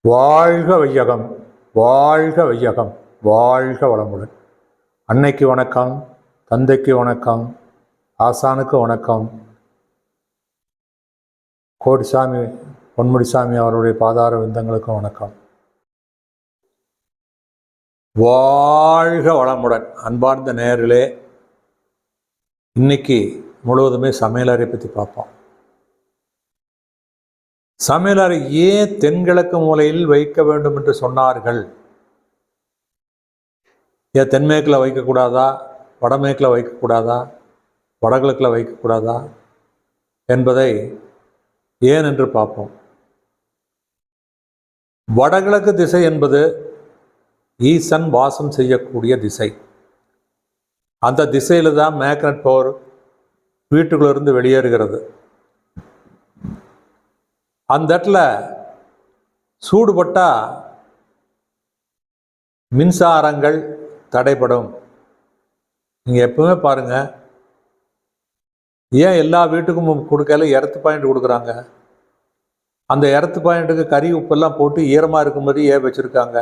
வாழ்க வையகம் வாழ்க வையகம் வாழ்க வளமுடன். அன்னைக்கு வணக்கம் தந்தைக்கு வணக்கம் ஆசானுக்கு வணக்கம். கோடிசாமி பொன்முடிசாமி அவருடைய பாதார விந்தங்களுக்கும் வணக்கம். வாழ்க வளமுடன். அன்பார்ந்த நேரிலே இன்னைக்கு முழுவதுமே சமையலறை பற்றி பார்ப்போம். சமையலறை ஏன் தென்கிழக்கு மூலையில் வைக்க வேண்டும் என்று சொன்னார்கள்? ஏன் தென்மேற்கில் வைக்கக்கூடாதா வடமேற்கில் வைக்கக்கூடாதா வடகிழக்கில் வைக்கக்கூடாதா என்பதை ஏன் என்று பார்ப்போம். வடகிழக்கு திசை என்பது ஈசன் வாசம் செய்யக்கூடிய திசை. அந்த திசையில் தான் மேக்னட் பவர் வீட்டுக்குள்ளிருந்து வெளியேறுகிறது. அந்த இடத்துல சூடுபட்டால் மின்சாரங்கள் தடைப்படும் நீங்கள் எப்பவுமே பாருங்கள் ஏன் எல்லா வீட்டுக்கும் கொடுக்கல? எர்த்து பாயிண்ட் கொடுக்குறாங்க. அந்த எர்த்து பாயிண்ட்டுக்கு கறி உப்பெல்லாம் போட்டு ஈரமாக இருக்கும்போது ஏன் வச்சுருக்காங்க.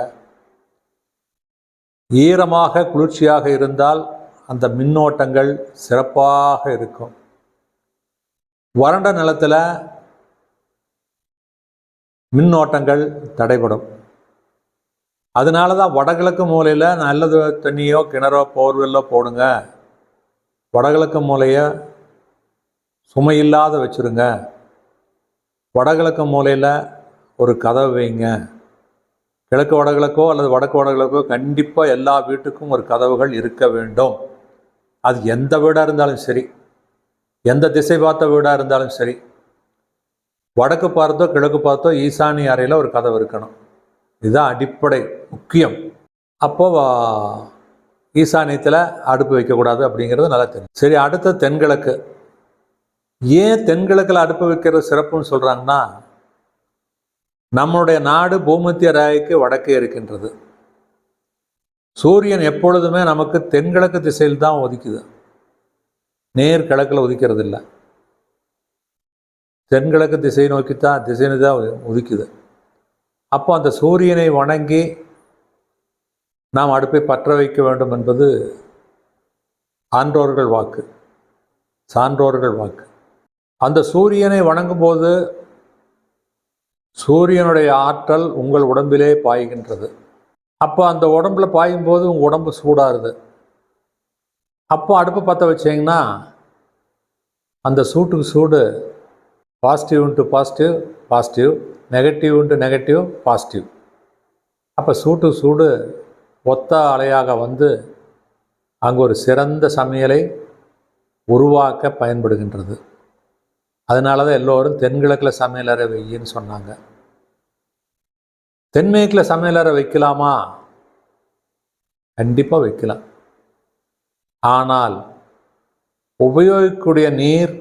ஈரமாக குளிர்ச்சியாக இருந்தால் அந்த மின்னோட்டங்கள் சிறப்பாக இருக்கும். வறண்ட நிலத்தில் மின்னோட்டங்கள் தடைபடும். அதனால தான் வடகிழக்கு மூலையில் நல்லது தண்ணியோ கிணறோ போர்வெல்லோ போடுங்க. வடகிழக்கு மூலையை சுமையில்லாத வச்சுருங்க. வடகிழக்கு மூலையில் ஒரு கதவு வைங்க. கிழக்கு வடகிழக்கோ அல்லது வடக்கு வடகிழக்கோ கண்டிப்பாக எல்லா வீட்டுக்கும் ஒரு கதவுகள் இருக்க வேண்டும். அது எந்த வீடாக இருந்தாலும் சரி எந்த திசை பார்த்த வீடாக இருந்தாலும் சரி வடக்கு பார்த்தோ கிழக்கு பார்த்தோ ஈசானி அறையில் ஒரு கதவு இருக்கணும். இதுதான் அடிப்படை முக்கியம். அப்போ ஈசானியத்தில் அடுப்பு வைக்கக்கூடாது அப்படிங்கிறது நல்லா தெரியும். சரி அடுத்த தென்கிழக்கு. ஏன் தென்கிழக்கில் அடுப்பு வைக்கிறது சிறப்புன்னு சொல்கிறாங்கன்னா நம்மளுடைய நாடு பூமத்திய ராய்க்கு வடக்கே இருக்கின்றது. சூரியன் எப்பொழுதுமே நமக்கு தென்கிழக்கு திசையில் தான் உதிக்குது. நேர் கிழக்கில் ஒதுக்கிறது இல்லை தென்கிழக்கு திசை நோக்கித்தான் திசைன்னு தான் உதிக்குது. அப்போ அந்த சூரியனை வணங்கி நாம் அடுப்பை பற்ற வைக்க வேண்டும் என்பது ஆன்றோர்கள் வாக்கு. சான்றோர்கள் வாக்கு. அந்த சூரியனை வணங்கும்போது சூரியனுடைய ஆற்றல் உங்கள் உடம்பிலே பாய்கின்றது. அப்போ அந்த உடம்புல பாயும்போது உங்கள் உடம்பு சூடாருது. அப்போ அடுப்பு பற்ற வச்சீங்கன்னா அந்த சூட்டுக்கு சூடு positive into positive positive negative into negative positive அப்போ சூட்டு சூடு ஒத்த அலையாக வந்து அங்கே ஒரு சிறந்த சமையலை உருவாக்க பயன்படுகின்றது. அதனால தான் எல்லோரும் தென்கிழக்கில் சமையலறை வையின்னு சொன்னாங்க. தென்மேற்கில் சமையலறை வைக்கலாமா? கண்டிப்பாக வைக்கலாம். ஆனால் உபயோகிக்கக்கூடிய நீர்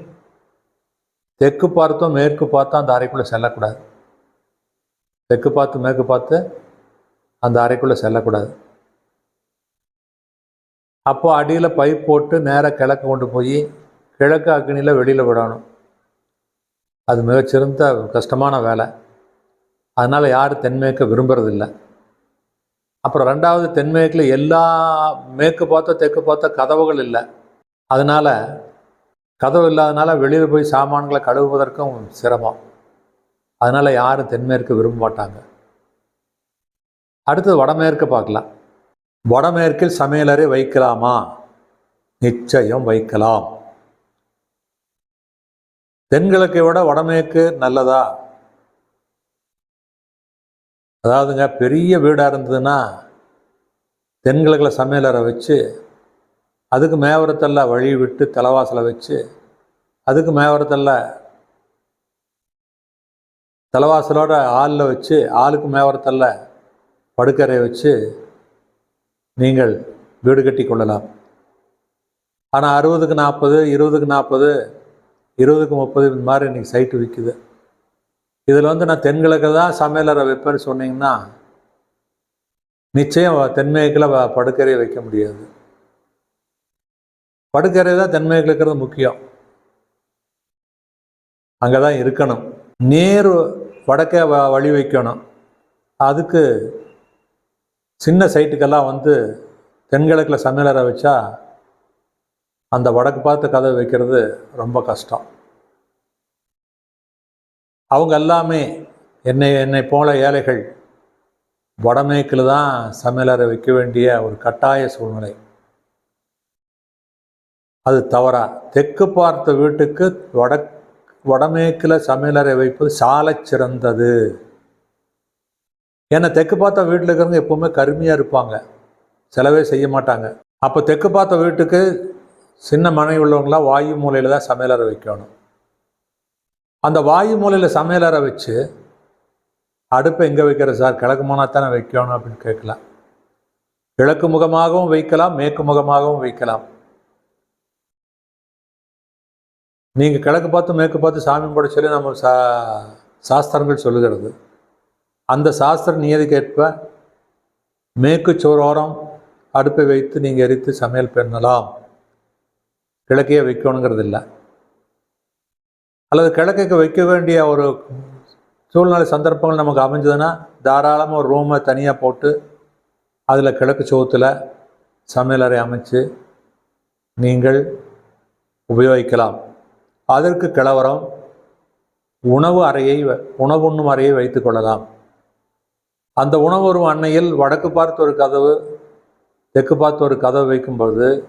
தெற்கு பார்த்தோ மேற்கு பார்த்தோ அந்த அறைக்குள்ளே செல்லக்கூடாது. தெற்கு பார்த்து மேற்கு பார்த்து அந்த அறைக்குள்ளே செல்லக்கூடாது. அப்போ அடியில் பைப் போட்டு நேராக கிழக்கு கொண்டு போய் கிழக்கு அக்னியில் வெளியில் விடணும். அது மிகச்சிறந்த கஷ்டமான வேலை. அதனால் யாரும் தென்மேற்க விரும்புறதில்லை. அப்புறம் ரெண்டாவது தென்மேற்கில் எல்லா மேற்கு பார்த்தோ தெற்கு பார்த்தோ கதவுகள் இல்லை. அதனால் கதவு இல்லாதனால வெளியில் போய் சாமான்களை கழுவுவதற்கும் சிரமம். அதனால் யாரும் தென்மேற்கு விரும்ப மாட்டாங்க. அடுத்தது வடமேற்கு பார்க்கலாம். வடமேற்கில் சமையலறை வைக்கலாமா? நிச்சயம் வைக்கலாம். தென்கிழக்கை விட வடமேற்கு நல்லதா? அதாவதுங்க பெரிய வீடாக இருந்ததுன்னா தென்கிழக்கில் சமையலறை வச்சு அதுக்கு மேவரத்தெல்லாம் வழி விட்டு தலைவாசலை வச்சு அதுக்கு மேவரத்தெல்லாம் தலைவாசலோட ஆளில் வச்சு ஆளுக்கு மேவரத்தல்ல படுக்கரை வச்சு நீங்கள் வீடு கட்டி கொள்ளலாம். ஆனால் அறுபதுக்கு நாற்பது இருபதுக்கு நாற்பது இருபதுக்கு முப்பது இந்த மாதிரி இன்றைக்கி சைட்டு விற்குது இதில் வந்து நான் தென்கிழக்கு தான் சமையலறை வைப்பேன்னு சொன்னீங்கன்னா நிச்சயம் தென்மேற்கில் வ- படுக்கறையை வைக்க முடியாது. படுக்கறை தான் தன்மைகள் இருக்கிறது முக்கியம். அங்கே தான் இருக்கணும். நேர் வடக்கே வ- வழி வைக்கணும். அதுக்கு சின்ன சைட்டுக்கெல்லாம் வந்து தென்கிழக்கில் சமையலறை வச்சா அந்த வடக்கு பார்த்து கதவு வைக்கிறது ரொம்ப கஷ்டம். அவங்க எல்லாமே என்னை என்னை போல ஏழைகள் வடமேற்கில் தான் சமையலறை வைக்க வேண்டிய ஒரு கட்டாய சூழ்நிலை. அது தவறா. தெற்கு பார்த்த வீட்டுக்கு வட வடமேற்கில் சமையலறை வைப்பது சாலை சிறந்தது. ஏன்னா தெற்கு பார்த்த வீட்டில் இருக்கிறவங்க எப்போவுமே கருமையாக இருப்பாங்க. செலவே செய்ய மாட்டாங்க. அப்போ தெற்கு பார்த்த வீட்டுக்கு சின்ன மனை உள்ளவங்களாம் வாயு மூலையில் தான் சமையலறை வைக்கணும். அந்த வாயு மூலையில் சமையலறை வச்சு அடுப்பை எங்கே வைக்கிற சார்? கிழக்கு முகமாக தானே வைக்கணும் அப்படின்னு கேட்கலாம். கிழக்கு முகமாகவும் வைக்கலாம் மேற்கு முகமாகவும் வைக்கலாம். நீங்கள் கிழக்கு பார்த்து மேற்கு பார்த்து சாமி போட சொல்லி நம்ம சா சாஸ்திரங்கள் சொல்லுகிறது. அந்த சாஸ்திர நியதிக்கேற்ப மேற்கு சோரோரம் அடுப்பை வைத்து நீங்கள் எரித்து சமையல் பண்ணலாம். கிழக்கையே வைக்கணுங்கிறது இல்லை அல்லது கிழக்கைக்கு வைக்க வேண்டிய ஒரு சூழ்நிலை சந்தர்ப்பங்கள் நமக்கு அமைஞ்சதுன்னா தாராளமாக ஒரு ரூமை தனியாக போட்டு அதில் கிழக்கு சோத்தில் சமையலறை அமைச்சு நீங்கள் உபயோகிக்கலாம். அதற்கு கிழவரம் உணவு அறையை வ- உணவுண்ணும் அறையை வைத்துக் கொள்ளலாம். அந்த வரும் அன்னையில் வடக்கு பார்த்து ஒரு கதவு தெற்கு பார்த்து ஒரு கதவு வைக்கும்போது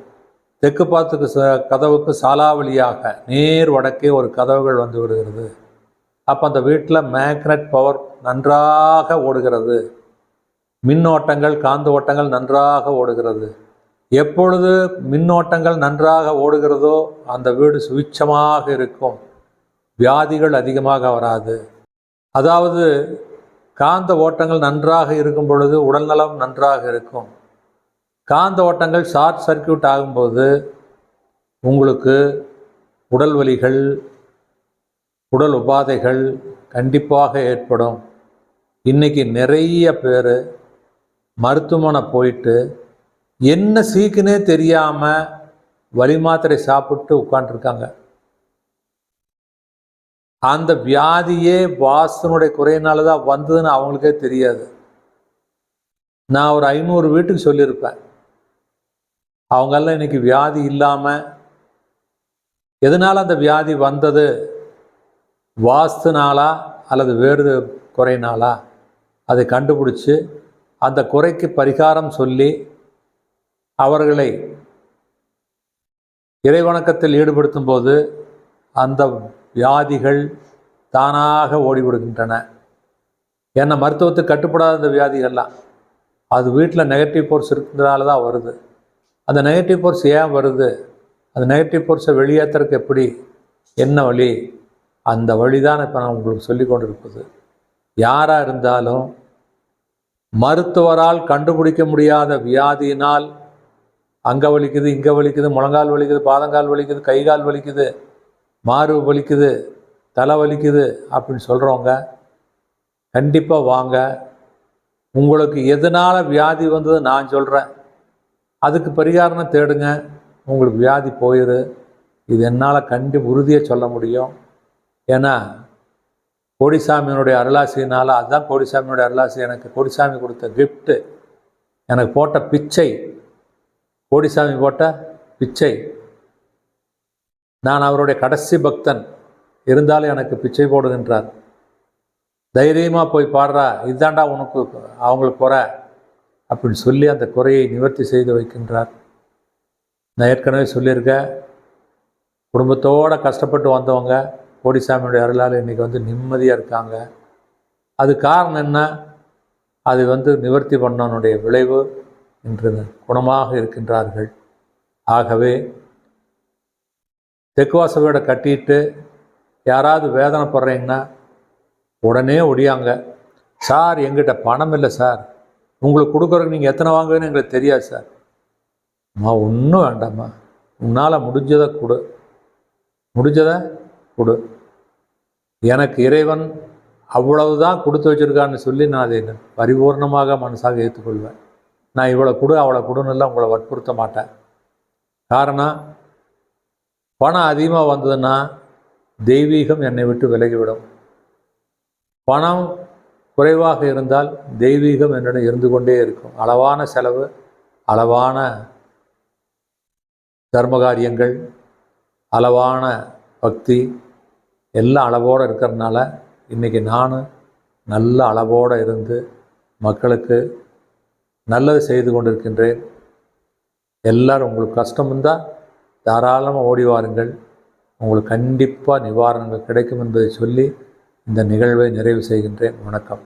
தெற்கு பார்த்துக்கு ச கதவுக்கு சாலாவளியாக நேர் வடக்கே ஒரு கதவுகள் வந்து விடுகிறது. அப்போ அந்த வீட்டில் மேக்னட் பவர் நன்றாக ஓடுகிறது. மின்னோட்டங்கள் காந்த ஓட்டங்கள் நன்றாக ஓடுகிறது. எப்பொழுது மின்னோட்டங்கள் நன்றாக ஓடுகிறதோ அந்த வீடு சுவிட்சமாக இருக்கும். வியாதிகள் அதிகமாக வராது. அதாவது காந்த ஓட்டங்கள் நன்றாக இருக்கும் பொழுது உடல்நலம் நன்றாக இருக்கும். காந்த ஓட்டங்கள் ஷார்ட் சர்க்கியூட் ஆகும்போது உங்களுக்கு உடல் வலிகள் உடல் உபாதைகள் கண்டிப்பாக ஏற்படும். இன்னைக்கு நிறைய பேர் மருத்துவமனை போயிட்டு என்ன சீக்குனே தெரியாமல் வலி மாத்திரை சாப்பிட்டு உட்காந்துருக்காங்க அந்த வியாதியே வாசனுடைய குறையினால தான் வந்ததுன்னு அவங்களுக்கே தெரியாது. நான் ஒரு ஐநூறு வீட்டுக்கு சொல்லியிருப்பேன். அவங்கெல்லாம் இன்னைக்கு வியாதி இல்லாமல் எதனால் அந்த வியாதி வந்தது? வாஸ்துனாலா அல்லது வேறு குறையினாலா? அதை கண்டுபிடிச்சி அந்த குறைக்கு பரிகாரம் சொல்லி அவர்களை இறைவணக்கத்தில் ஈடுபடுத்தும் போது அந்த வியாதிகள் தானாக ஓடிவிடுகின்றன. ஏன்னா மருத்துவத்துக்கு கட்டுப்படாத அந்த வியாதிகள்லாம். அது வீட்டில் நெகட்டிவ் ஃபோர்ஸ் இருக்கிறதுனால தான் வருது. அந்த நெகட்டிவ் ஃபோர்ஸ் ஏன் வருது? அந்த நெகட்டிவ் ஃபோர்ஸை வெளியேற்றுறதுக்கு எப்படி? என்ன வழி? அந்த வழி தான் இப்போ நான் உங்களுக்கு சொல்லி கொண்டிருப்பது. யாராக இருந்தாலும் மருத்துவரால் கண்டுபிடிக்க முடியாத வியாதியினால் அங்கே வலிக்குது இங்கே வலிக்குது முழங்கால் வலிக்குது பாதங்கால் வலிக்குது கை கால் வலிக்குது மார்பு வலிக்குது தலை வலிக்குது அப்படின்னு சொல்கிறவங்க கண்டிப்பாக வாங்க. உங்களுக்கு எதனால் வியாதி வந்தது நான் சொல்கிறேன் அதுக்கு பரிகாரம் தேடுங்க. உங்களுக்கு வியாதி போயிடு இது என்னால் கண்டு உறுதியாக சொல்ல முடியும். ஏன்னா கோடிசாமியினுடைய அருளாசினால் அதுதான் கோடிசாமியினுடைய அருளாசி. எனக்கு கோடிசாமி கொடுத்த கிஃப்ட்டு எனக்கு போட்ட பிச்சை கோடிசாமி போட்ட பிச்சை. நான் அவருடைய கடைசி பக்தன். இருந்தாலும் எனக்கு பிச்சை போடுகின்றார் தைரியமாக போய் பாடுறா. இதுதாண்டா உனக்கு அவங்களுக்கு குறை அப்படின்னு சொல்லி அந்த குறையை நிவர்த்தி செய்து வைக்கின்றார். நான் ஏற்கனவே சொல்லியிருக்கேன். குடும்பத்தோடு கஷ்டப்பட்டு வந்தவங்க கோடிசாமியுடைய அருளால் இன்றைக்கி வந்து நிம்மதியாக இருக்காங்க. அது காரணம் என்ன? அது வந்து நிவர்த்தி பண்ணனுடைய விளைவு. என்று குணமாக இருக்கின்றார்கள். ஆகவே தெக்குவாச வீடை கட்டிட்டு யாராவது வேதனை வேதனைப்படுறீங்கன்னா உடனே ஒடியாங்க. சார் எங்கிட்ட பணம் இல்லை சார். உங்களுக்கு கொடுக்குறதுக்கு நீங்கள் எத்தனை வாங்குவீங்கன்னு எங்களுக்கு தெரியாது சார். அம்மா ஒன்றும் வேண்டாம்மா. உன்னால் முடிஞ்சதை கொடு. முடிஞ்சதை கொடு. எனக்கு இறைவன் அவ்வளவுதான் கொடுத்து வச்சிருக்கான்னு சொல்லி நான் அதை பரிபூர்ணமாக மனசாக ஏற்றுக்கொள்வேன். நான் இவ்வளோ கொடு அவ்வளோ கொடுன்னுலாம் உங்களை வற்புறுத்த மாட்டேன். காரணம் பணம் அதிகமாக வந்ததுன்னா தெய்வீகம் என்னை விட்டு விலகிவிடும். பணம் குறைவாக இருந்தால் தெய்வீகம் என்னிடம் இருந்து கொண்டே இருக்கும். அளவான செலவு அளவான தர்மகாரியங்கள் அளவான பக்தி எல்லாம் அளவோடு இருக்கிறதுனால இன்றைக்கி நான் நல்ல அளவோடு இருந்து மக்களுக்கு நல்லது செய்து கொண்டிருக்கின்றேன். எல்லாரும் உங்களுக்கு கஷ்டம் இருந்தால் தாராளமாக ஓடி வாருங்கள். உங்களுக்கு கண்டிப்பாக நிவாரணங்கள் கிடைக்கும் என்பதை சொல்லி இந்த நிகழ்வை நிறைவு செய்கின்றேன். வணக்கம்.